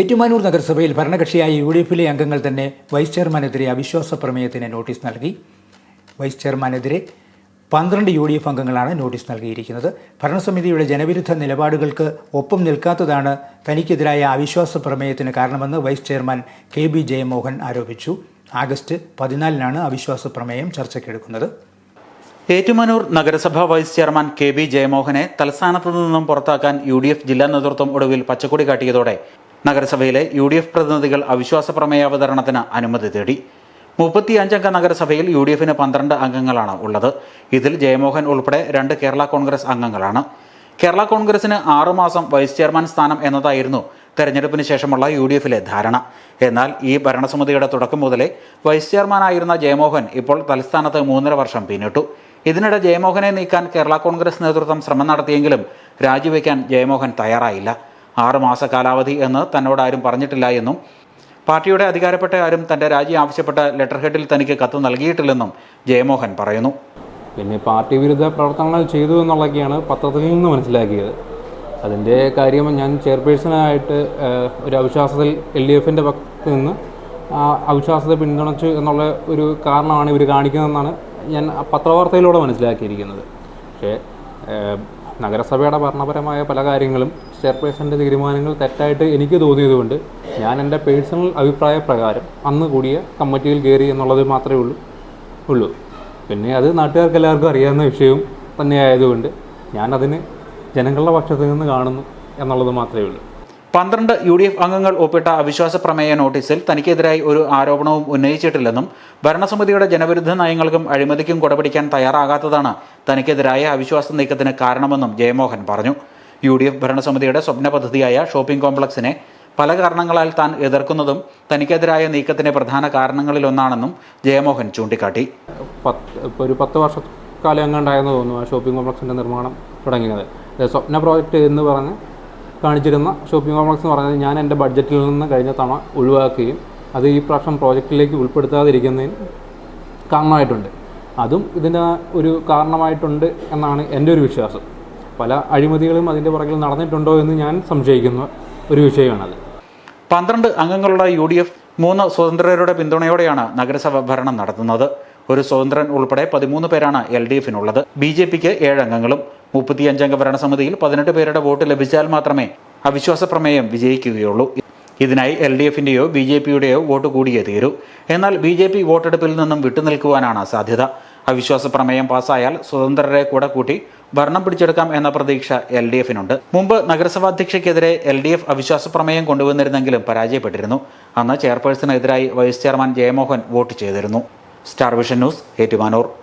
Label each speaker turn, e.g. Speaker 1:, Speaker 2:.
Speaker 1: ഏറ്റുമാനൂർ നഗരസഭയിൽ ഭരണകക്ഷിയായ U D എഫിലെ അംഗങ്ങൾ തന്നെ വൈസ് ചെയർമാനെതിരെ അവിശ്വാസ പ്രമേയത്തിന് നോട്ടീസ് നൽകി. വൈസ് ചെയർമാനെതിരെ പന്ത്രണ്ട് യു ഡി എഫ് അംഗങ്ങളാണ് നോട്ടീസ് നൽകിയിരിക്കുന്നത്. ഭരണസമിതിയുടെ ജനവിരുദ്ധ നിലപാടുകൾക്ക് ഒപ്പം നിൽക്കാത്തതാണ് തനിക്കെതിരായ അവിശ്വാസ പ്രമേയത്തിന് കാരണമെന്ന് vice chairman K B Jayamohan ആരോപിച്ചു. ആഗസ്റ്റ് പതിനാലിനാണ് അവിശ്വാസ പ്രമേയം ചർച്ചയ്ക്കെടുക്കുന്നത്.
Speaker 2: ഏറ്റുമാനൂർ നഗരസഭാ വൈസ് ചെയർമാൻ കെ ബി ജയമോഹനെ തലസ്ഥാനത്തു നിന്നും പുറത്താക്കാൻ യു ഡി എഫ് ജില്ലാ നേതൃത്വം ഒടുവിൽ പച്ചക്കൊടി കാട്ടിയതോടെ നഗരസഭയിലെ യു ഡി എഫ് പ്രതിനിധികൾ അവിശ്വാസ പ്രമേയാവതരണത്തിന് അനുമതി തേടി. മുപ്പത്തിയഞ്ചംഗ നഗരസഭയിൽ യു ഡി എഫിന് പന്ത്രണ്ട് അംഗങ്ങളാണ് ഉള്ളത്. ഇതിൽ ജയമോഹൻ ഉൾപ്പെടെ രണ്ട് കേരള കോൺഗ്രസ് അംഗങ്ങളാണ്. കേരള കോൺഗ്രസിന് ആറുമാസം വൈസ് ചെയർമാൻ സ്ഥാനം എന്നതായിരുന്നു തെരഞ്ഞെടുപ്പിന് ശേഷമുള്ള യു ഡി എഫിലെ ധാരണ. എന്നാൽ ഈ ഭരണസമിതിയുടെ തുടക്കം മുതലേ വൈസ് ചെയർമാനായിരുന്ന ജയമോഹൻ ഇപ്പോൾ തലസ്ഥാനത്ത് മൂന്നര വർഷം പിന്നിട്ടു. ഇതിനിടെ ജയമോഹനെ നീക്കാൻ കേരള കോൺഗ്രസ് നേതൃത്വം ശ്രമം നടത്തിയെങ്കിലും രാജിവെക്കാൻ ജയമോഹൻ തയ്യാറായില്ല. ആറ് മാസ കാലാവധി എന്ന് തന്നോട് ആരും പറഞ്ഞിട്ടില്ല എന്നും പാർട്ടിയുടെ അധികാരപ്പെട്ട ആരും തന്റെ രാജി ആവശ്യപ്പെട്ട ലെറ്റർ ഹെഡിൽ തനിക്ക് കത്ത് നൽകിയിട്ടില്ലെന്നും ജയമോഹൻ പറയുന്നു.
Speaker 3: പിന്നെ പാർട്ടി വിരുദ്ധ പ്രവർത്തനങ്ങൾ ചെയ്തു എന്നുള്ളതൊക്കെയാണ് പത്രത്തിൽ നിന്ന് മനസ്സിലാക്കിയത്. അതിന്റെ കാര്യം ഞാൻ ചെയർപേഴ്സണായിട്ട് ഒരു അവിശ്വാസത്തിൽ എൽ ഡി എഫിന്റെ പക്കത്ത് നിന്ന് ആ അവിശ്വാസത്തെ പിന്തുണച്ചു എന്നുള്ള ഒരു കാരണമാണ് ഇവർ കാണിക്കുന്നതെന്നാണ് ഞാൻ പത്രവാർത്തയിലൂടെ മനസ്സിലാക്കിയിരിക്കുന്നത്. പക്ഷേ നഗരസഭയുടെ ഭരണപരമായ പല കാര്യങ്ങളും ചെയർപേഴ്സന്റെ തീരുമാനങ്ങൾ തെറ്റായിട്ട് എനിക്ക് തോന്നിയതുകൊണ്ട് ഞാൻ എന്റെ പേഴ്സണൽ അഭിപ്രായ പ്രകാരം അന്ന് കൂടിയ കമ്മിറ്റിയിൽ കയറി എന്നുള്ളത് മാത്രമേ ഉള്ളൂ ഉള്ളൂ. പിന്നെ അത് നാട്ടുകാർക്ക് എല്ലാവർക്കും അറിയാവുന്ന വിഷയവും തന്നെയായതുകൊണ്ട് ഞാനതിന് ജനങ്ങളുടെ പക്ഷത്തു നിന്ന് കാണുന്നു എന്നുള്ളത് മാത്രമേ ഉള്ളൂ.
Speaker 2: പന്ത്രണ്ട് യു ഡി എഫ് അംഗങ്ങൾ ഒപ്പിട്ട അവിശ്വാസ പ്രമേയ നോട്ടീസിൽ തനിക്കെതിരായി ഒരു ആരോപണവും ഉന്നയിച്ചിട്ടില്ലെന്നും ഭരണസമിതിയുടെ ജനവിരുദ്ധ നയങ്ങൾക്കും അഴിമതിക്കും കൊടപിടിക്കാൻ തയ്യാറാകാത്തതാണ് തനിക്കെതിരായ അവിശ്വാസ നീക്കത്തിന് കാരണമെന്നും ജയമോഹൻ പറഞ്ഞു. യു ഡി എഫ് ഭരണസമിതിയുടെ സ്വപ്ന പദ്ധതിയായ ഷോപ്പിംഗ് കോംപ്ലക്സിനെ പല കാരണങ്ങളാൽ താൻ എതിർക്കുന്നതും തനിക്കെതിരായ നീക്കത്തിന്റെ പ്രധാന കാരണങ്ങളിലൊന്നാണെന്നും ജയമോഹൻ ചൂണ്ടിക്കാട്ടി.
Speaker 3: ഒരു പത്ത് വർഷക്കാലം എങ്ങാണ്ടായെന്ന് തോന്നുന്നു ആ ഷോപ്പിംഗ് കോംപ്ലക്സിന്റെ നിർമ്മാണം തുടങ്ങിയത്. സ്വപ്ന പ്രോജക്റ്റ് എന്ന് പറഞ്ഞ് കാണിച്ചിരുന്ന ഷോപ്പിംഗ് കോംപ്ലക്സ് എന്ന് പറഞ്ഞാൽ ഞാൻ എന്റെ ബഡ്ജറ്റിൽ നിന്ന് കഴിഞ്ഞ തവണ ഒഴിവാക്കുകയും അത് ഈ പ്രാവശ്യം പ്രോജക്റ്റിലേക്ക് ഉൾപ്പെടുത്താതിരിക്കുന്നതിന് കാരണമായിട്ടുണ്ട്. അതും ഇതിന് ഒരു കാരണമായിട്ടുണ്ട് എന്നാണ് എന്റെ ഒരു വിശ്വാസം. പല അഴിമതികളും അതിന്റെ പുറകിൽ നടന്നിട്ടുണ്ടോ എന്ന് ഞാൻ സംശയിക്കുന്ന ഒരു വിഷയമാണത്.
Speaker 2: പന്ത്രണ്ട് അംഗങ്ങളുടെ യു ഡി എഫ് മൂന്ന് സ്വതന്ത്രരുടെ പിന്തുണയോടെയാണ് നഗരസഭ ഭരണം നടത്തുന്നത്. ഒരു സ്വതന്ത്രൻ ഉൾപ്പെടെ പതിമൂന്ന് പേരാണ് എൽ ഡി എഫിനുള്ളത്. ബി ജെ പിക്ക് ഏഴ് അംഗങ്ങളും മുപ്പത്തിയഞ്ചംഗ ഭരണസമിതിയിൽ പതിനെട്ട് പേരുടെ വോട്ട് ലഭിച്ചാൽ മാത്രമേ അവിശ്വാസ പ്രമേയം വിജയിക്കുകയുള്ളൂ. ഇതിനായി എൽ ഡി എഫിന്റെയോ ബി ജെ പിയുടെയോ വോട്ട് കൂടിയേ തീരൂ. എന്നാൽ ബി ജെ പി വോട്ടെടുപ്പിൽ നിന്നും വിട്ടുനിൽക്കുവാനാണ് സാധ്യത. അവിശ്വാസ പ്രമേയം പാസ്സായാൽ സ്വതന്ത്രരെ കൂടെ കൂട്ടി ഭരണം പിടിച്ചെടുക്കാം എന്ന പ്രതീക്ഷ എൽ ഡി എഫിനുണ്ട്. മുമ്പ് നഗരസഭാധ്യക്ഷയ്ക്കെതിരെ എൽ ഡി എഫ് അവിശ്വാസ പ്രമേയം കൊണ്ടുവന്നിരുന്നെങ്കിലും പരാജയപ്പെട്ടിരുന്നു. അന്ന് ചെയർപേഴ്സണെതിരായി വൈസ് ചെയർമാൻ ജയമോഹൻ വോട്ട് ചെയ്തിരുന്നു. Star Vision News Ettumanoor.